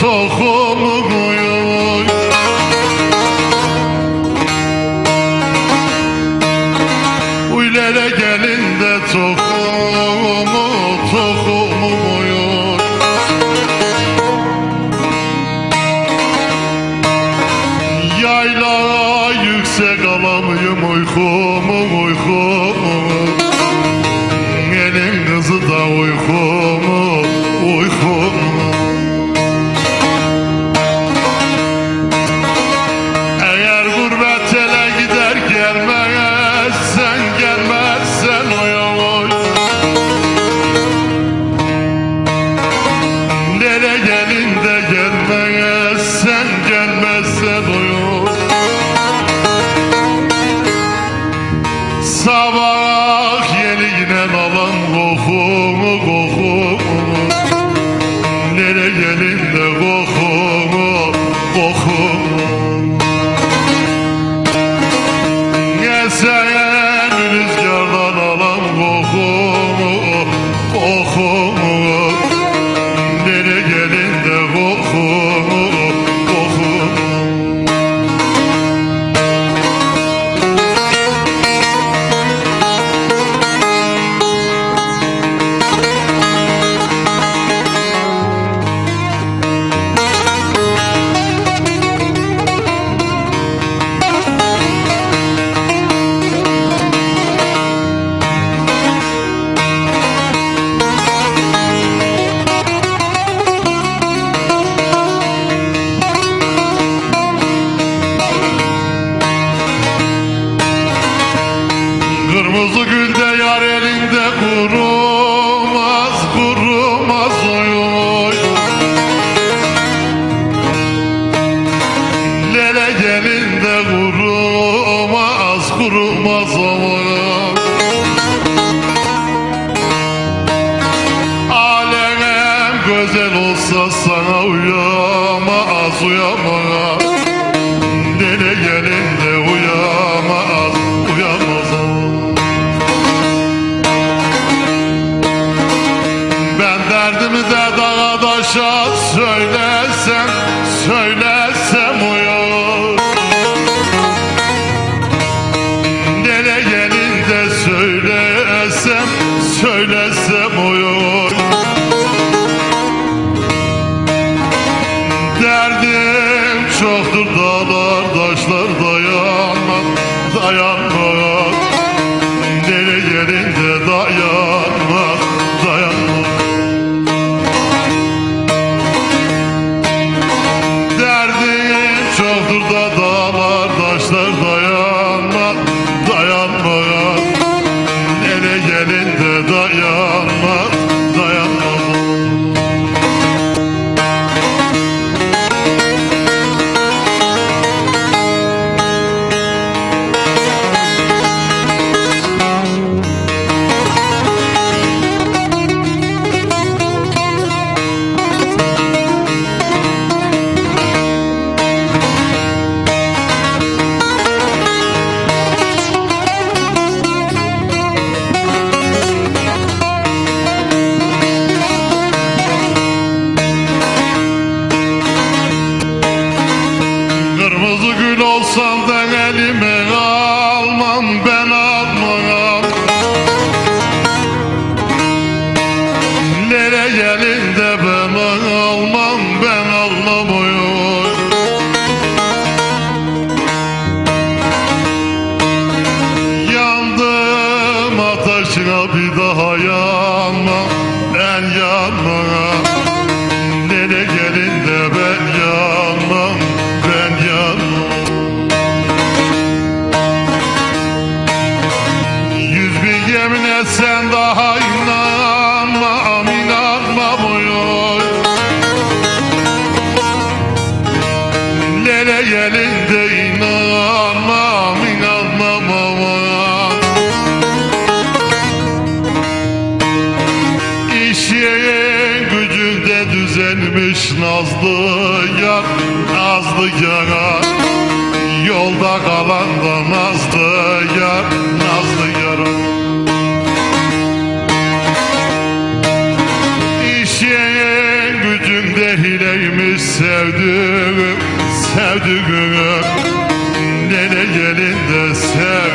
koyuyor Uylere gelin de tohumu tohumu 让我活 Kırmızı gülde yar elinde kurumaz kurumaz oy Lele gelinde kurumaz kurumaz oy Alem güzel olsa sana uyamaz uyamaz. Lele gelinde Dayanmaz Nere gelin de Gül olsam da elime almam ben almam. Nere gelin de ben almam ben almam oy Yandım ateşine bir daha yanmam ben yanmam Lele gelin de inanmam inanmam aman İş yerin gücünde düzelmiş nazlı yar Nazlı yar Yolda kalan da nazlı sevdiğim Nene gelin de sevdiğim